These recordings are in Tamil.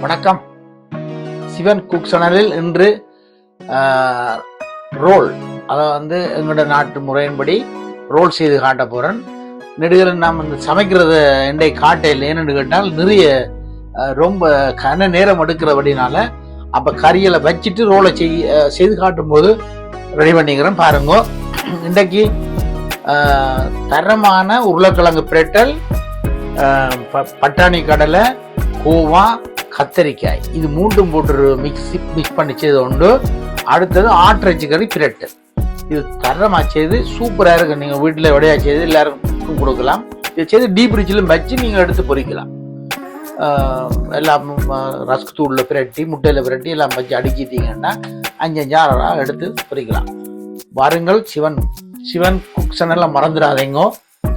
வணக்கம். சிவன் குக் சேனலில் இன்று ரோல் அதை வந்து எங்களோட நாட்டு முறையின்படி ரோல் செய்து காட்ட போகிறேன் நெடுகிற நாம் இந்த சமைக்கிறத என்னை காட்டையில் ஏன்னு கேட்டால் நிறைய ரொம்ப கன நேரம் எடுக்கிறபடினால அப்போ கறியில் வச்சுட்டு ரோலை செய்ய செய்து காட்டும் போது ரெடி பண்ணிக்கிறேன். பாருங்க. இன்றைக்கு தரமான உருளைக்கிழங்கு பிரட்டல் ப- பட்டாணி கடலை கோவா கத்தரிக்காய். இது மூன்றும் போட்டு மிக்ஸி மிக்ஸ் பண்ணி செய்து உண்டு. அடுத்தது ஆட்டிறைச்சி கறி பிரட்டு. இது தரமாக செய்து சூப்பராக இருக்கும் நீங்கள் வீட்டில் விடையா செய்து எல்லாருக்கும் கொடுக்கலாம். இதை செய்து டீப் ஃப்ரிட்ஜிலும் வச்சு நீங்கள் எடுத்து பொறிக்கலாம். எல்லாம் ரஸ்க் தூளில் பிரட்டி முட்டையில் பிரட்டி எல்லாம் வச்சு அடுக்கிட்டீங்கன்னா அஞ்சு அஞ்சு ஆறு எடுத்து பொறிக்கலாம். வாருங்கள் சிவன். சிவன் குக் சேனலில் மறந்துடாதீங்க.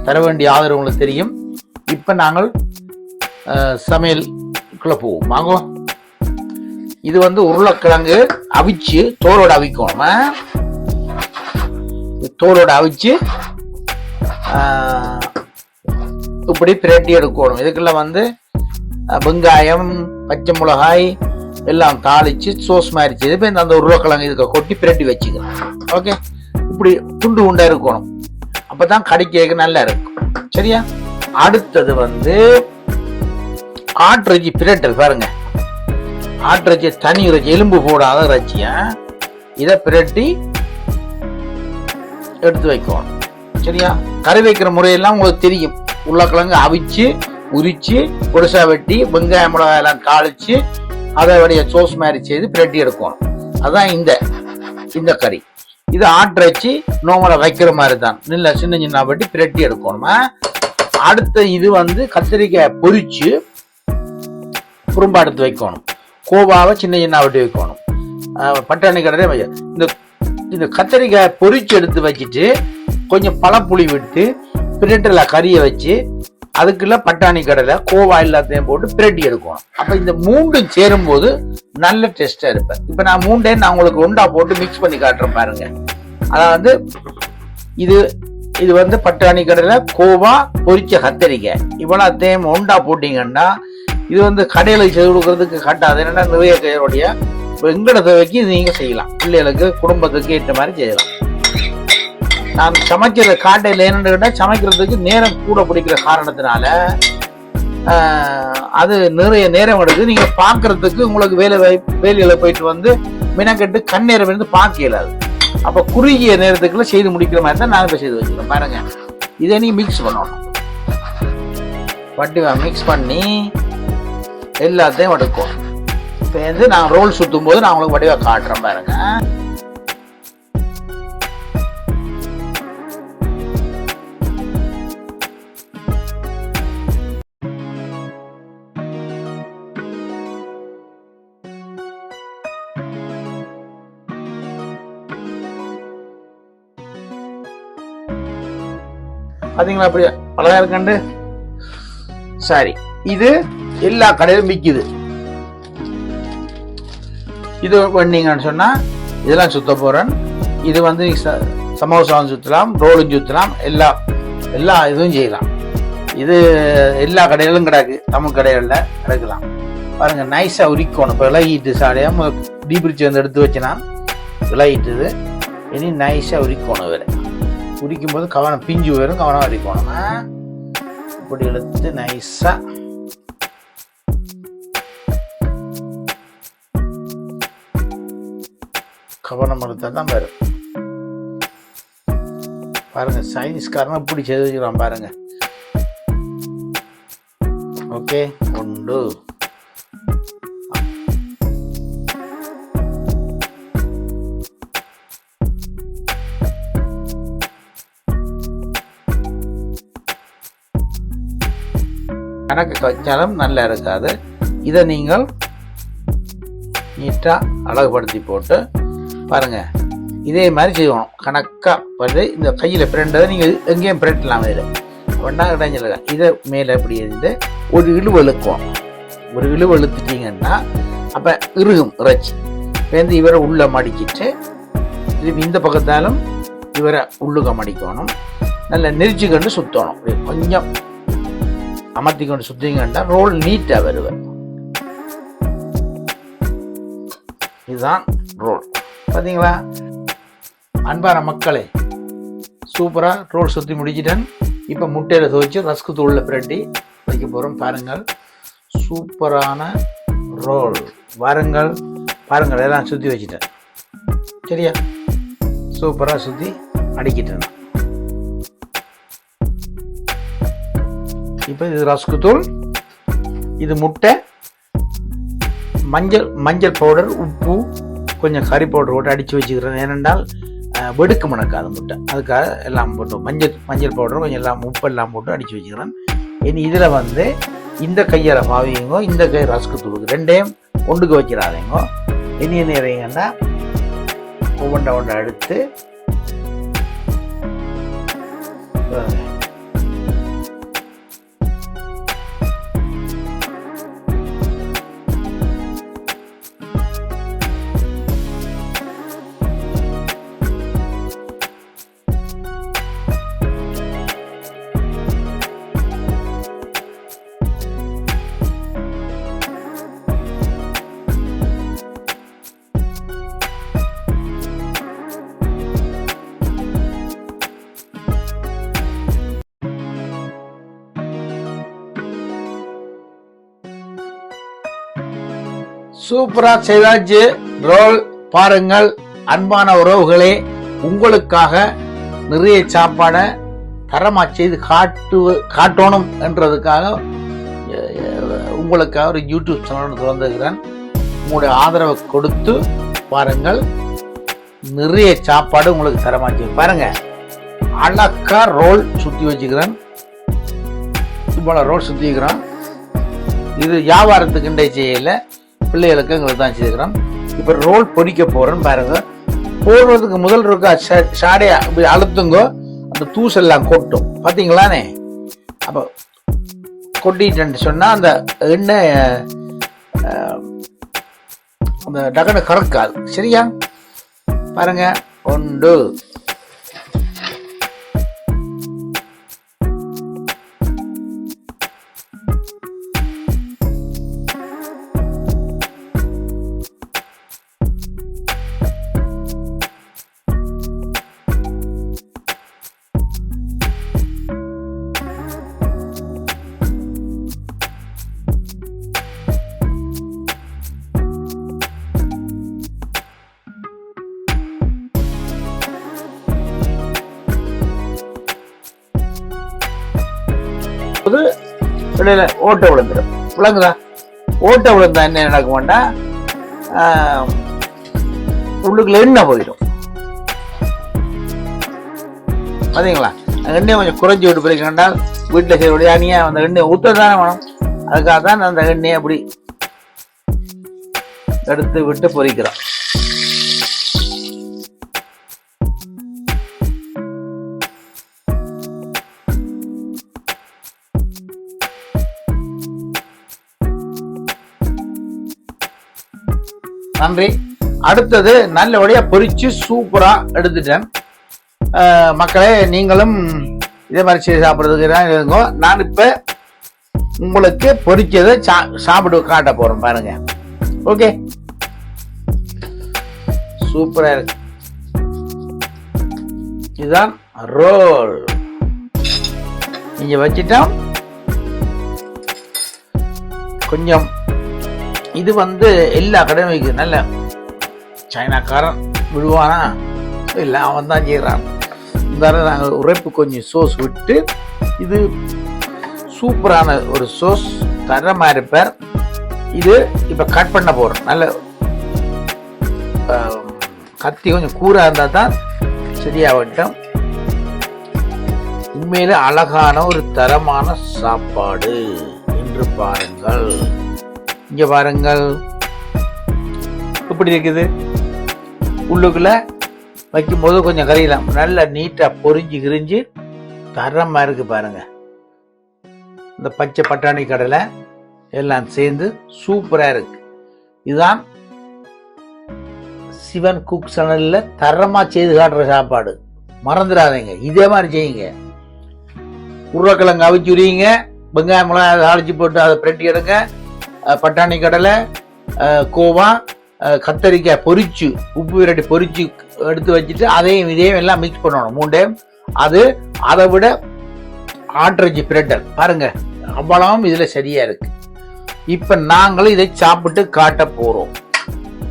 தர வேண்டிய ஆதரவு உங்களுக்கு தெரியும். இப்போ நாங்கள் சமையல் சமையலுக்குள்ள போவோம் வாங்கோ. இது வந்து உருளைக்கிழங்கு அவிச்சு தோலோட அவிக்கணும் தோலோட அவிச்சு இப்படி பிரட்டி எடுக்கணும். இதுக்குள்ள வந்து வெங்காயம் பச்சை மிளகாய் எல்லாம் தாளிச்சு சோஸ் மாதிரி செய்து இப்போ அந்த உருளைக்கிழங்கு இதுக்கு கொட்டி பிரட்டி வச்சுக்கலாம் ஓகே இப்படி துண்டு உண்டா இருக்கணும். அப்போ தான் கடிக்கிறதுக்கு நல்லா இருக்கும். சரியா? அடுத்தது வந்து ஆட்ரஜி பிரட்டல் பாருங்க. ஆட்ரஜி தனி ரஜி எலும்பு போடாத ரஜியம் இதை பிரட்டி எடுத்து வைக்கணும். சரியா? கறி வைக்கிற முறையெல்லாம் உங்களுக்கு தெரியும். உருளைக்கிழங்கு அவிச்சு உரிச்சு பொடிசா வெட்டி வெங்காயம் மிளகாய் எல்லாம் காளிச்சு அதை வடைய சோஸ் மாதிரி செய்து பிரட்டி எடுக்கணும். அதுதான் இந்த இந்த கறி. இது ஆட்டிறைச்சி நோமலை வைக்கிற மாதிரி தான். இல்லை சின்ன சின்ன வெட்டி பிரட்டி எடுக்கணுமா. அடுத்த இது வந்து கத்திரிக்காய் பொரிச்சு குறும்பா எடுத்து வைக்கணும். கோவாவை சின்ன சின்ன வெட்டி வைக்கணும் பட்டாணி கடலை வைக்க இந்த இந்த கத்தரிக்காய் பொறிச்சு எடுத்து வச்சுட்டு கொஞ்சம் பழப்புளி விட்டு பிரட்டில் கறியை வச்சு அதுக்குள்ள பட்டாணி கடலை கோவா எல்லாத்தையும் போட்டு பிரட்டி எடுக்கணும். அப்போ இந்த மூண்டும் சேரும்போது நல்ல டேஸ்டாக இருப்பேன். இப்போ நான் மூண்டே நான் உங்களுக்கு ஒண்டா போட்டு மிக்ஸ் பண்ணி காட்டுறேன் பாருங்க. அதாவது இது இது வந்து பட்டாணி கடலை கோவா பொரிச்ச கத்திரிக்காய். இவ்வளோத்தையும் ஒண்டா போட்டிங்கன்னா இது வந்து கடையில் செய்து கொடுக்கறதுக்கு காட்டாது. என்னென்னா நிறைய கையருடைய எங்கட தேவைக்கு நீங்கள் செய்யலாம். பிள்ளைகளுக்கு குடும்பத்துக்கு ஏற்ற மாதிரி செய்யலாம். நான் சமைக்கிற காட்டையில் என்னென்னு கேட்டால் சமைக்கிறதுக்கு நேரம் கூட பிடிக்கிற காரணத்தினால அது நிறைய நேரம் எடுக்குது. நீங்கள் பார்க்கறதுக்கு உங்களுக்கு வேலை வாய்ப்பு வேலையில் போயிட்டு வந்து மினக்கெட்டு கண் நேரம் இருந்து பார்க்க இயலாது. அப்போ குறுகிய நேரத்துக்குள்ள செய்து முடிக்கிற மாதிரி தான் நாங்கள் இப்ப செய்து வச்சுக்கிறேன் பாருங்க. இதை நீ மிக்ஸ் பண்ணணும். வட்டி மிக்ஸ் பண்ணி எல்லாத்தையும் எடுக்கும். சேர்ந்து நான் ரோல் சுத்தும் போது நான் உங்களுக்கு வடிவாக காட்டுறேன் பாருங்க. பார்த்தீங்களா அப்படியே அழகா இருக்கண்டு சரி இது எல்லா கடையிலும் விற்கிது இது பண்ணீங்கன்னு சொன்னால் இதெல்லாம் சுத்த போகிறேன் இது வந்து சமோசாவும் சுற்றலாம் ரோலும் சுற்றலாம் எல்லா எல்லா இதுவும் செய்யலாம். இது எல்லா கடையிலும் கிடக்கு. தமிழ் கடைகளில் கிடக்கலாம். பாருங்கள் நைஸாக உரிக்கணும். இப்போ இலகிட்டு சாடையாக டீபிரிச்சு வந்து எடுத்து வச்சுனா இலகிட்டுது இனி நைஸாக உரிக்கணும் வேறு உரிக்கும் போது கவனம் பிஞ்சு வரும் கவனம் அடிக்கணும் இப்படி எடுத்து நைஸாக கவனம் எடுத்தா தான் வரும் பாருங்க சைனீஸ்காரன் இப்படி செய்து வச்சுக்கிறான் பாருங்க. ஓகே உண்டு. கணக்கு வச்சாலும் நல்லா இருக்காது. இதை நீங்கள் நீட்டாக அழகுபடுத்தி போட்டு பாருங்க. இதே மாதிரி செய்யணும் கணக்காக வந்து இந்த கையில் பிரண்டதை நீங்கள் எங்கேயும் பிரட்டலாம் இதில் ஒன்றா இடைஞ்சல இதை மேலே இப்படி இருந்து ஒரு இழுவு இழுக்கும் ஒரு இழுவு இழுத்துட்டீங்கன்னா அப்போ இறுகும் இறைச்சி. வந்து இவரை உள்ளே மடிக்கிட்டு திருப்பி இந்த பக்கத்தாலும் இவரை உள்ளுக மடிக்கணும். நல்ல நெரிச்சு கண்டு சுற்றணும் கொஞ்சம் அமர்த்தி கொண்டு சுற்றிங்கன்னா ரோல் நீட்டாக வருவேன் இதுதான் ரோல். பார்த்தீங்களா அன்பான மக்களே சூப்பராக ரோல் சுற்றி முடிச்சிட்டேன் இப்போ முட்டையில் துவைச்சு ரஸ்க்கு தூளில் பிரட்டி வைக்க போகிறோம் பாருங்கள் சூப்பரான ரோல். வாருங்கள் பாருங்கள் எல்லாம் சுற்றி வச்சுட்டேன். சரியா? சூப்பராக சுற்றி அடிக்கிட்டேன். இப்போ இது ரஸ்க்கு தூள் இது முட்டை மஞ்சள் மஞ்சள் பவுடர் உப்பு கொஞ்சம் கறி பவுடர் போட்டு அடித்து வச்சுக்கிறேன். ஏனென்றால் அஹ், வெடுக்கு மணக்காது முட்டை. அதுக்காக எல்லாம் போட்டு மஞ்சள் மஞ்சள் பவுடர் கொஞ்சம் எல்லாம் உப்பு எல்லாம் போட்டு அடித்து வச்சுக்கிறேன். இனி இதில் வந்து இந்த கையால் பாவிங்க இந்த கை ரஸ்க்கு தூளுக்கு ரெண்டையும் ஒன்றுக்கு வச்சிடாதீங்க இனி என்ன இறைங்கன்னா ஒவ்வொன்றை ஒன்றை எடுத்து சூப்பரா செய்தாச்சு. ரோல் பாருங்கள். அன்பான உறவுகளே உங்களுக்காக நிறைய சாப்பாடை தரமா செய்து காட்டு காட்டணும் என்றதுக்காக உங்களுக்காக ஒரு யூடியூப் சேனல் திறந்துக்கிறேன் உங்களுடைய ஆதரவை கொடுத்து பாருங்கள். நிறைய சாப்பாடு உங்களுக்கு தரமா செய்யும் பாருங்க. அழகா ரோல் சுத்தி வச்சுக்கிறேன். இவ்வளவு ரோல் சுத்தி இது வியாபாரத்துக்கு இன்றைய செய்யல. பிள்ளைகளுக்கு எங்களுக்கு தான் செய்துக்கிறோம் இப்போ ரோல் பொறிக்க போறேன்னு பாருங்க. போடுறதுக்கு முதல் இருக்கா ஷாடையா இப்படி அழுத்துங்க. அந்த தூசெல்லாம் கொட்டும். பார்த்தீங்களானே அப்போ கொட்டிட்டேன்னு சொன்னால் அந்த எண்ணெய் அந்த டகனை கறக்காது. சரியா? பாருங்க. ஒன்று போது இடையில ஓட்டை விழுந்துடும். விளங்குதா? ஓட்டை விழுந்தா என்ன நடக்குமாண்டா? உள்ளுக்குள்ள எண்ணெய் போயிடும். பார்த்தீங்களா அந்த எண்ணெயை கொஞ்சம் குறைஞ்சி விட்டு பிடிக்கண்டால் வீட்டில் செய்யக்கூடிய அணியா அந்த எண்ணெய் ஊற்ற தானே வேணும். அதுக்காக தான் அந்த எண்ணெயை அப்படி எடுத்து விட்டு பொறிக்கிறான் நன்றி. அடுத்தது நல்லபடியாக பொறிச்சு சூப்பராக எடுத்துட்டேன். மக்களே நீங்களும் இதே மாதிரி செய்து சாப்பிட்றதுக்கு தான் இருங்கோ நான் இப்போ உங்களுக்கு பொறிச்சதை சா- சாப்பிட்டு காட்ட போகிறோம் பாருங்க. ஓகே? சூப்பராக இருக்கு. இதுதான் ரோல். நீங்கள் வச்சிட்டோம். கொஞ்சம் இது வந்து எல்லா கடையும் நல்ல சைனாக்காரன் விடுவானா? இல்லை அவன் தான் செய்கிறான் இருந்தாலும் நாங்கள் உரைப்பு கொஞ்சம் சோஸ் விட்டு இது சூப்பரான ஒரு சோஸ் தரமாக இருப்பார். இது இப்போ கட் பண்ண போகிறோம் நல்ல கத்தி கொஞ்சம் கூராக இருந்தால் தான் சரியாகட்டும். உண்மையில அழகான ஒரு தரமான சாப்பாடு. என்று பாருங்கள். இங்க பாருங்கள். எப்படி இருக்குது? உள்ளுக்குள்ள வைக்கும்போது கொஞ்சம் கறியலாம் நல்லா நீட்டா பொறிஞ்சு கிரிஞ்சு தரமா இருக்கு பாருங்க. இந்த பச்சை பட்டாணி கடலை எல்லாம் சேர்ந்து சூப்பரா இருக்கு. இதுதான் சிவன் குக் சேனல்ல தரமா செய்து காட்டுற சாப்பாடு. மறந்துடாதீங்க. இதே மாதிரி செய்யுங்க. உருளைக்கிழங்கு அவிச்சு உரியுங்க. வெங்காயம் மிளகாய் அழைச்சி போட்டு அதை பிரட்டி எடுங்க. பட்டாணி கடலை கோவா கத்தரிக்காய் பொரிச்சு உப்பு விரட்டி பொரிச்சு எடுத்து வச்சுட்டு அதையும் இதையும் எல்லாம் மிக்ஸ் பண்ணணும். மூண்டையும் அது அதை விட ஆட்ரஜி பிரட்டல் பாருங்க அவ்வளவும் இதில் சரியா இருக்கு. இப்போ நாங்களும் இதை சாப்பிட்டு காட்ட போகிறோம்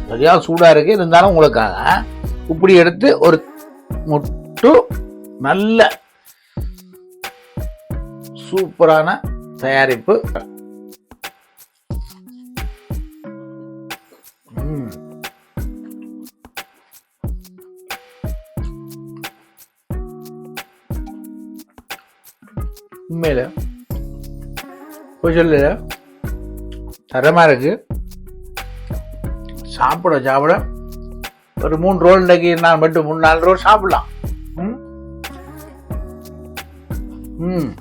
சரியா சூடாக இருக்கு. இருந்தாலும் உங்களுக்காக இப்படி எடுத்து ஒரு முட்டு நல்ல சூப்பரான தயாரிப்பு. உண்மையில். போய் சொல்லு. தரமா இருக்கு. சாப்பிட சாப்பிட. ஒரு மூணு ரோல் இன்னைக்கு நான் மட்டும் மூணு நாலு ரோல் சாப்பிடலாம். ம்? ம்.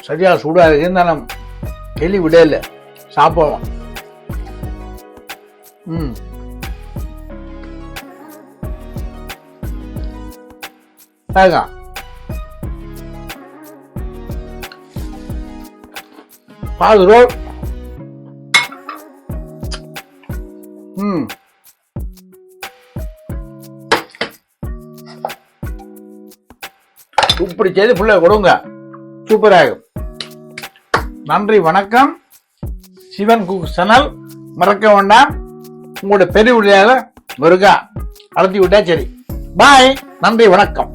சரியா சூடா இருக்கு இருந்தாலும் கேள்வி விட சாப்பிடுவோம் சாப்பிடலாம். ம். பாருங்க பாது ரோல். ம். இப்படி செய்து பிள்ளை கொடுங்க. சூப்பராகும் நன்றி வணக்கம். Sivan cook channel. மறக்க வேண்டாம். உங்களோட பெரிய விளையாட முருகா அழுத்தி விட்டா சரி. பாய் நன்றி வணக்கம்.